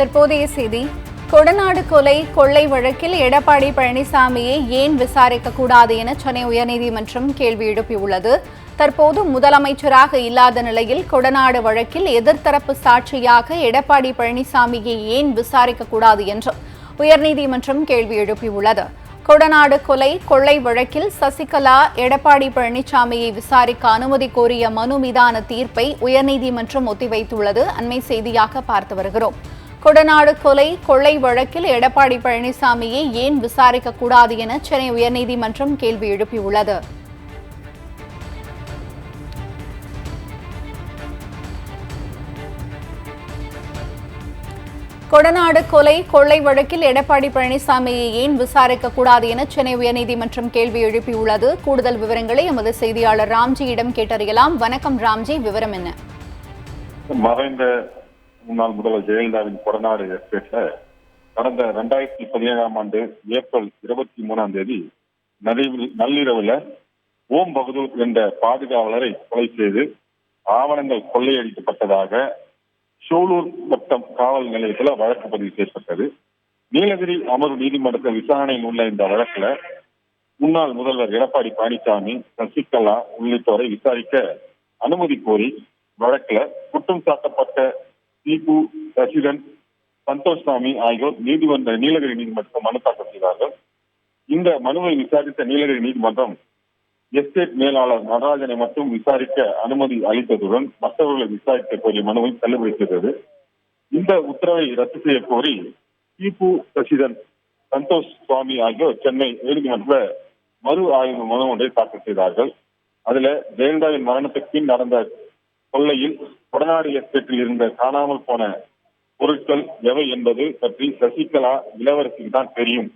தற்போதைய செய்தி. கொடநாடு கொலை கொள்ளை வழக்கில் எடப்பாடி பழனிசாமியை ஏன் விசாரிக்க கூடாது என சென்னை உயர்நீதிமன்றம் கேள்வி எழுப்பியுள்ளது. தற்போது முதலமைச்சராக இல்லாத நிலையில் கொடநாடு வழக்கில் எதிர்த்தரப்பு சாட்சியாக எடப்பாடி பழனிசாமியை ஏன் விசாரிக்க கூடாது என்று உயர்நீதிமன்றம் கேள்வி எழுப்பியுள்ளது. கொடநாடு கொலை கொள்ளை வழக்கில் சசிகலா எடப்பாடி பழனிசாமியை விசாரிக்க அனுமதி கோரிய மனு மீதான தீர்ப்பை உயர்நீதிமன்றம் ஒத்திவைத்துள்ளது. அண்மை செய்தியாக பார்த்து வருகிறோம். கொடநாடு கொலை கொள்ளை வழக்கில் எடப்பாடி பழனிசாமியை ஏன் விசாரிக்க கூடாது என சென்னை உயர்நீதிமன்றம் கேள்வி எழுப்பியுள்ளது. கொடநாடு கொலை கொள்ளை வழக்கில் எடப்பாடி பழனிசாமியை ஏன் விசாரிக்க கூடாது என சென்னை உயர்நீதிமன்றம் கேள்வி எழுப்பியுள்ளது. கூடுதல் விவரங்களை எமது செய்தியாளர் ராம்ஜியிடம் கேட்டறியலாம். வணக்கம் ராம்ஜி விவரம் என்ன? மறைந்த முன்னாள் முதல்வர் ஜெயலலிதாவின் கொடநாடு எஸ்டேட்ல கடந்த ரெண்டாயிரத்தி பதினேழாம் ஆண்டு ஏப்ரல் இருபத்தி மூணாம் தேதி நள்ளிரவுல ஓம் பகதூர் என்ற பாதுகாவலரை கொலை செய்து ஆவணங்கள் கொள்ளையடிக்கப்பட்டதாக சோலூர் வட்டம் காவல் நிலையத்தில் வழக்கு பதிவு செய்யப்பட்டது. நீலகிரி அமர்வு நீதிமன்றத்தில் விசாரணையில் உள்ள இந்த வழக்குல முன்னாள் முதல்வர் எடப்பாடி பழனிசாமி சசிகலா உள்ளிட்டோரை விசாரிக்க அனுமதி கோரி வழக்குல குற்றம் சாட்டப்பட்ட தீபு ரசிகன் சந்தோஷ் சாமி ஆகியோர் நீதிமன்ற நீலகிரி நீதிமன்றத்தில் மனு தாக்கல் செய்தார்கள். இந்த மனுவை விசாரித்த நீலகிரி நீதிமன்றம் எஸ்டேட் மேலாளர் நடராஜனை மட்டும் விசாரிக்க அனுமதி அளித்ததுடன் மற்றவர்களை விசாரிக்க கோரிய மனுவை தள்ளுபடி செய்தது இந்த உத்தரவை ரத்து செய்ய கோரி தீபு ரசிதன் சந்தோஷ் சுவாமி ஆகியோர் சென்னை நீதிமன்ற மறு ஆய்வு மனு ஒன்றை தாக்கல் செய்தார்கள். அதுல ஜெயலலிதாவின் மரணத்துக்கு பின் நடந்த கொள்ளையில் கொடநாடு எஸ்டேட்டில் இருந்த காணாமல் போன பொருட்கள் எவை என்பது பற்றி சசிகலா இளவரசிக்கு தான் தெரியும்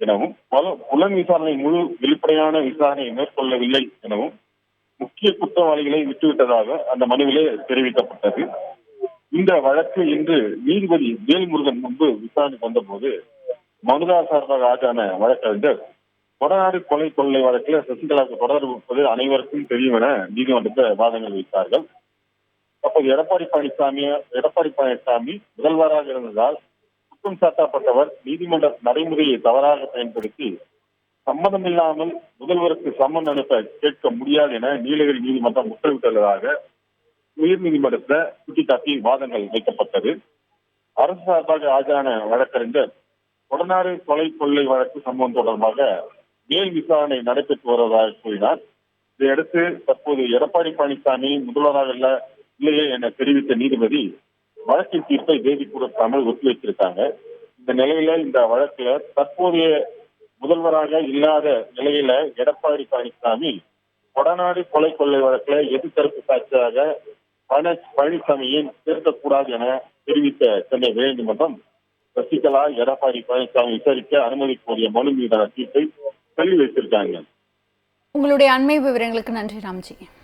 எனவும் பல புலன் விசாரணை முழு வெளிப்படையான விசாரணையை மேற்கொள்ளவில்லை எனவும் முக்கிய குற்றவாளிகளை விட்டுவிட்டதாக அந்த மனுவிலே தெரிவிக்கப்பட்டது. இந்த வழக்கு இன்று நீதிபதி வேல்முருகன் முன்பு விசாரணை வந்தபோது மனுதார் சார்பாக ஆஜான வழக்கறிஞர் கொடநாடு கொலை கொள்ளை வழக்கில் சசிகலாவுக்கு தொடர்பு இருப்பது அனைவருக்கும் தெரியும் என நீதிமன்றத்தில் வாதங்கள் வைத்தார்கள். அப்போது எடப்பாடி பழனிசாமி எடப்பாடி பழனிசாமி முதல்வராக இருந்ததால் குற்றம் சாட்டப்பட்டவர் நீதிமன்ற நடைமுறையை தவறாக பயன்படுத்தி சம்மதம் இல்லாமல் முதல்வருக்கு சம்மன் அனுப்ப கேட்க முடியாது என நீலகிரி நீதிமன்றம் உத்தரவிட்டுள்ளதாக உயர் நீதிமன்றத்தில் சுட்டிக்காட்டி வாதங்கள் வைக்கப்பட்டது. அரசு சார்பாக ஆஜரான வழக்கறிஞர் கொடநாடு கொலை கொள்ளை வழக்கு சம்பவம் தொடர்பாக மேல் விசாரணை நடைபெற்று வருவதாக கூறினார். இதையடுத்து தற்போது எடப்பாடி பழனிசாமி முதல்வராக உள்ள இல்லையே என தெரிவித்த நீதிபதி வழக்கின் தீர்ப்பை தேதி கொடுக்காமல் ஒத்திவைத்திருக்காங்க. இந்த நிலையில இந்த வழக்குல தற்போதைய முதல்வராக இல்லாத நிலையில எடப்பாடி பழனிசாமி கொடநாடு கொலை கொள்ளை வழக்குல எதிர்த்தரப்பு சாட்சியாக பழ- பழனிசாமியை சேர்க்கக்கூடாது என தெரிவித்த சென்னை உயர்நீதிமன்றம் சசிகலா எடப்பாடி பழனிசாமி விசாரிக்க அனுமதி கோரிய மனு மீதான தீர்ப்பை தள்ளி வைத்திருக்காங்க. உங்களுடைய அண்மை விவரங்களுக்கு நன்றி ராம்ஜி.